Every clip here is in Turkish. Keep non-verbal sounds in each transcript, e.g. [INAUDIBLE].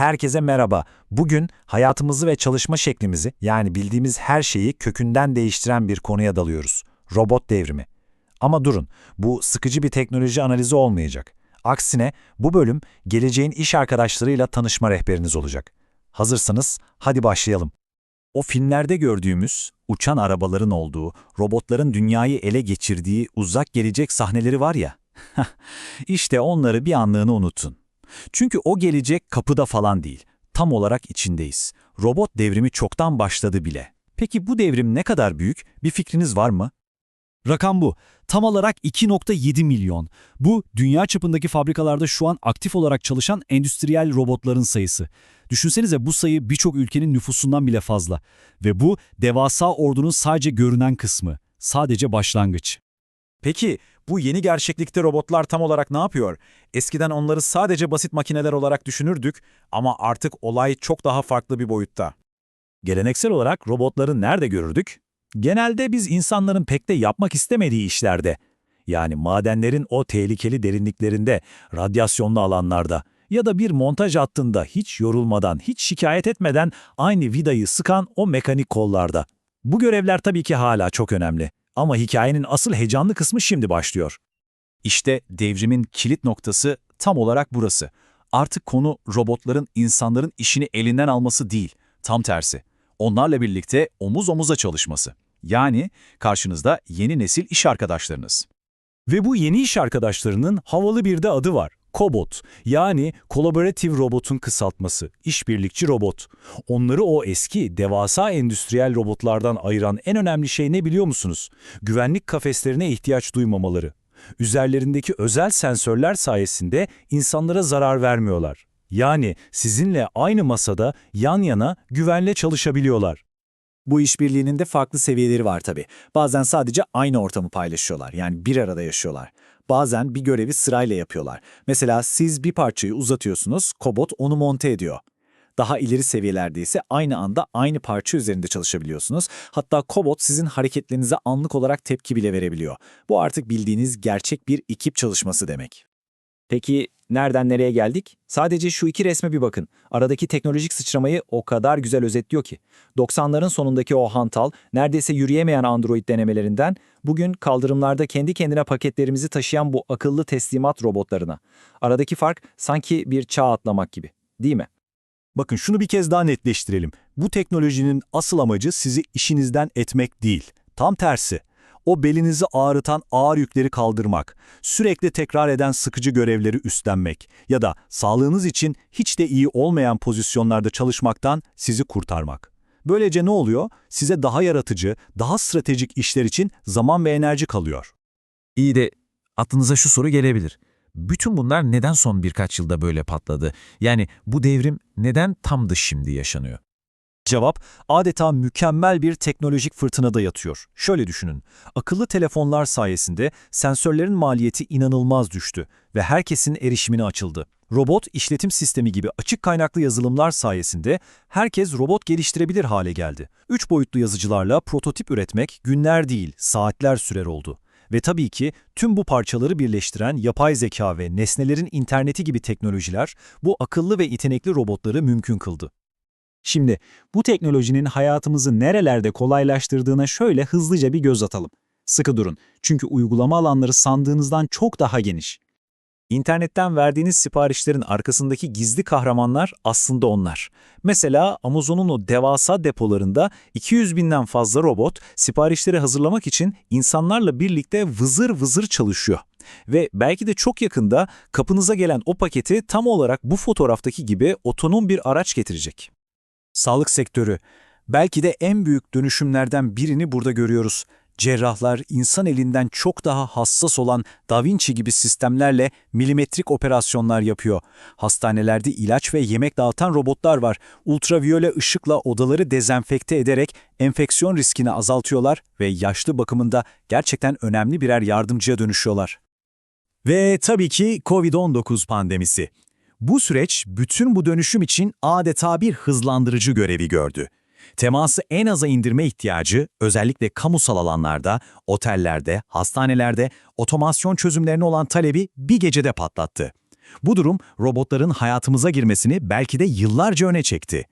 Herkese merhaba. Bugün hayatımızı ve çalışma şeklimizi yani bildiğimiz her şeyi kökünden değiştiren bir konuya dalıyoruz. Robot devrimi. Ama durun, bu sıkıcı bir teknoloji analizi olmayacak. Aksine bu bölüm geleceğin iş arkadaşlarıyla tanışma rehberiniz olacak. Hazırsanız hadi başlayalım. O filmlerde gördüğümüz, uçan arabaların olduğu, robotların dünyayı ele geçirdiği uzak gelecek sahneleri var ya. [LAUGHS] işte onları bir anlığına unutun. Çünkü o gelecek kapıda falan değil, tam olarak içindeyiz. Robot devrimi çoktan başladı bile. Peki bu devrim ne kadar büyük? Bir fikriniz var mı? Rakam bu. Tam olarak 2.7 milyon. Bu, dünya çapındaki fabrikalarda şu an aktif olarak çalışan endüstriyel robotların sayısı. Düşünsenize bu sayı birçok ülkenin nüfusundan bile fazla. Ve bu, devasa ordunun sadece görünen kısmı. Sadece başlangıç. Peki bu yeni gerçeklikte robotlar tam olarak ne yapıyor? Eskiden onları sadece basit makineler olarak düşünürdük ama artık olay çok daha farklı bir boyutta. Geleneksel olarak robotları nerede görürdük? Genelde biz insanların pek de yapmak istemediği işlerde. Yani madenlerin o tehlikeli derinliklerinde, radyasyonlu alanlarda ya da bir montaj hattında hiç yorulmadan, hiç şikayet etmeden aynı vidayı sıkan o mekanik kollarda. Bu görevler tabii ki hala çok önemli. Ama hikayenin asıl heyecanlı kısmı şimdi başlıyor. İşte devrimin kilit noktası tam olarak burası. Artık konu robotların insanların işini elinden alması değil, tam tersi. Onlarla birlikte omuz omuza çalışması. Yani karşınızda yeni nesil iş arkadaşlarınız. Ve bu yeni iş arkadaşlarının havalı bir de adı var. Cobot, yani Collaborative Robot'un kısaltması, işbirlikçi robot. Onları o eski, devasa endüstriyel robotlardan ayıran en önemli şey ne biliyor musunuz? Güvenlik kafeslerine ihtiyaç duymamaları. Üzerlerindeki özel sensörler sayesinde insanlara zarar vermiyorlar. Yani sizinle aynı masada yan yana güvenle çalışabiliyorlar. Bu işbirliğinin de farklı seviyeleri var tabii. Bazen sadece aynı ortamı paylaşıyorlar, yani bir arada yaşıyorlar. Bazen bir görevi sırayla yapıyorlar. Mesela siz bir parçayı uzatıyorsunuz, kobot onu monte ediyor. Daha ileri seviyelerde ise aynı anda aynı parça üzerinde çalışabiliyorsunuz. Hatta kobot sizin hareketlerinize anlık olarak tepki bile verebiliyor. Bu artık bildiğiniz gerçek bir ekip çalışması demek. Peki nereden nereye geldik? Sadece şu iki resme bir bakın. Aradaki teknolojik sıçramayı o kadar güzel özetliyor ki. 90'ların sonundaki o hantal, neredeyse yürüyemeyen Android denemelerinden bugün kaldırımlarda kendi kendine paketlerimizi taşıyan bu akıllı teslimat robotlarına. Aradaki fark sanki bir çağ atlamak gibi, değil mi? Bakın şunu bir kez daha netleştirelim. Bu teknolojinin asıl amacı sizi işinizden etmek değil. Tam tersi. O belinizi ağrıtan ağır yükleri kaldırmak, sürekli tekrar eden sıkıcı görevleri üstlenmek ya da sağlığınız için hiç de iyi olmayan pozisyonlarda çalışmaktan sizi kurtarmak. Böylece ne oluyor? Size daha yaratıcı, daha stratejik işler için zaman ve enerji kalıyor. İyi de aklınıza şu soru gelebilir. Bütün bunlar neden son birkaç yılda böyle patladı? Yani bu devrim neden tam da şimdi yaşanıyor? Cevap, adeta mükemmel bir teknolojik fırtınada yatıyor. Şöyle düşünün, akıllı telefonlar sayesinde sensörlerin maliyeti inanılmaz düştü ve herkesin erişimine açıldı. Robot işletim sistemi gibi açık kaynaklı yazılımlar sayesinde herkes robot geliştirebilir hale geldi. Üç boyutlu yazıcılarla prototip üretmek günler değil, saatler sürer oldu. Ve tabii ki tüm bu parçaları birleştiren yapay zeka ve nesnelerin interneti gibi teknolojiler bu akıllı ve yetenekli robotları mümkün kıldı. Şimdi bu teknolojinin hayatımızı nerelerde kolaylaştırdığına şöyle hızlıca bir göz atalım. Sıkı durun çünkü uygulama alanları sandığınızdan çok daha geniş. İnternetten verdiğiniz siparişlerin arkasındaki gizli kahramanlar aslında onlar. Mesela Amazon'un o devasa depolarında 200 binden fazla robot siparişleri hazırlamak için insanlarla birlikte vızır vızır çalışıyor. Ve belki de çok yakında kapınıza gelen o paketi tam olarak bu fotoğraftaki gibi otonom bir araç getirecek. Sağlık sektörü. Belki de en büyük dönüşümlerden birini burada görüyoruz. Cerrahlar insan elinden çok daha hassas olan Da Vinci gibi sistemlerle milimetrik operasyonlar yapıyor. Hastanelerde ilaç ve yemek dağıtan robotlar var. Ultraviyole ışıkla odaları dezenfekte ederek enfeksiyon riskini azaltıyorlar ve yaşlı bakımında gerçekten önemli birer yardımcıya dönüşüyorlar. Ve tabii ki COVID-19 pandemisi. Bu süreç bütün bu dönüşüm için adeta bir hızlandırıcı görevi gördü. Teması en aza indirme ihtiyacı özellikle kamusal alanlarda, otellerde, hastanelerde otomasyon çözümlerine olan talebi bir gecede patlattı. Bu durum robotların hayatımıza girmesini belki de yıllarca öne çekti.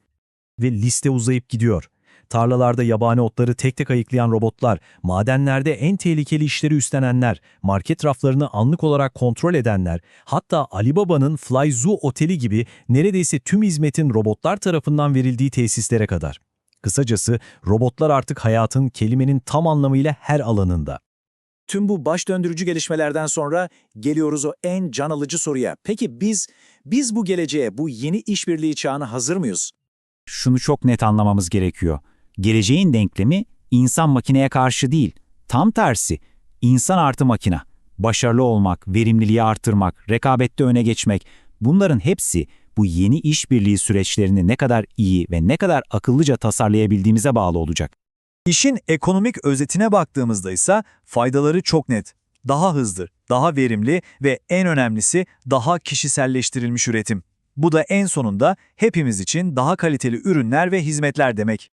Ve liste uzayıp gidiyor. Tarlalarda yabani otları tek tek ayıklayan robotlar, madenlerde en tehlikeli işleri üstlenenler, market raflarını anlık olarak kontrol edenler, hatta Alibaba'nın Fly Zoo Oteli gibi neredeyse tüm hizmetin robotlar tarafından verildiği tesislere kadar. Kısacası robotlar artık hayatın kelimenin tam anlamıyla her alanında. Tüm bu baş döndürücü gelişmelerden sonra geliyoruz o en can alıcı soruya. Peki biz, biz bu geleceğe, bu yeni işbirliği çağına hazır mıyız? Şunu çok net anlamamız gerekiyor. Geleceğin denklemi insan makineye karşı değil, tam tersi. İnsan artı makina. Başarılı olmak, verimliliği artırmak, rekabette öne geçmek bunların hepsi bu yeni işbirliği süreçlerini ne kadar iyi ve ne kadar akıllıca tasarlayabildiğimize bağlı olacak. İşin ekonomik özetine baktığımızda ise faydaları çok net. Daha hızlı, daha verimli ve en önemlisi daha kişiselleştirilmiş üretim. Bu da en sonunda hepimiz için daha kaliteli ürünler ve hizmetler demek.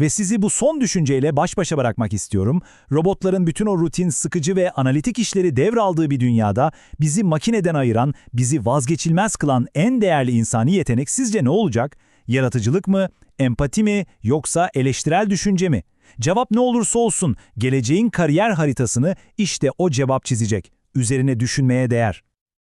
Ve sizi bu son düşünceyle baş başa bırakmak istiyorum. Robotların bütün o rutin, sıkıcı ve analitik işleri devraldığı bir dünyada bizi makineden ayıran, bizi vazgeçilmez kılan en değerli insani yetenek sizce ne olacak? Yaratıcılık mı, empati mi yoksa eleştirel düşünce mi? Cevap ne olursa olsun geleceğin kariyer haritasını işte o cevap çizecek. Üzerine düşünmeye değer.